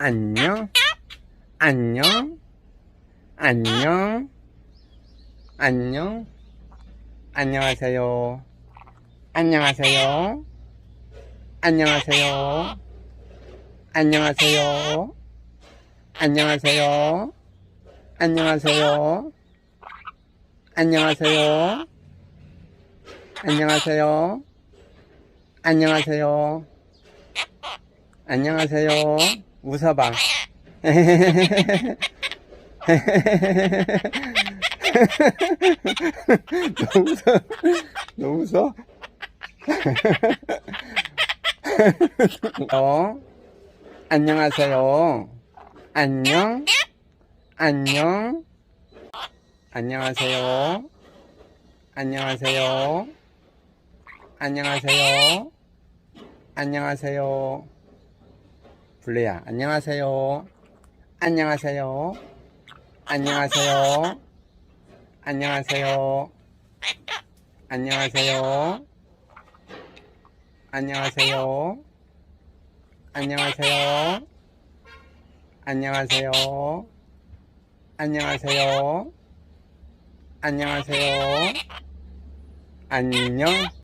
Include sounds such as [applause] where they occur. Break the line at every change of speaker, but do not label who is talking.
안녕, 안녕, 안녕, 안녕, 안녕하세요. 안녕하세요. 안녕하세요. 안녕하세요. 안녕하세요. 안녕하세요. 안녕하세요. 안녕하세요. 안녕하세요. 안녕하세요. 웃어봐. [laughs] 너 웃어? 너 웃어? 어? 안녕하세요. 안녕? 안녕? 안녕하세요. 안녕하세요. 안녕하세요. 안녕하세요. 블레야, 안녕하세요. 안녕하세요. 안녕하세요. 안녕하세요. 안녕하세요. 안녕하세요. 안녕하세요. 안녕하세요. 안녕하세요. 안녕하세요. 안녕.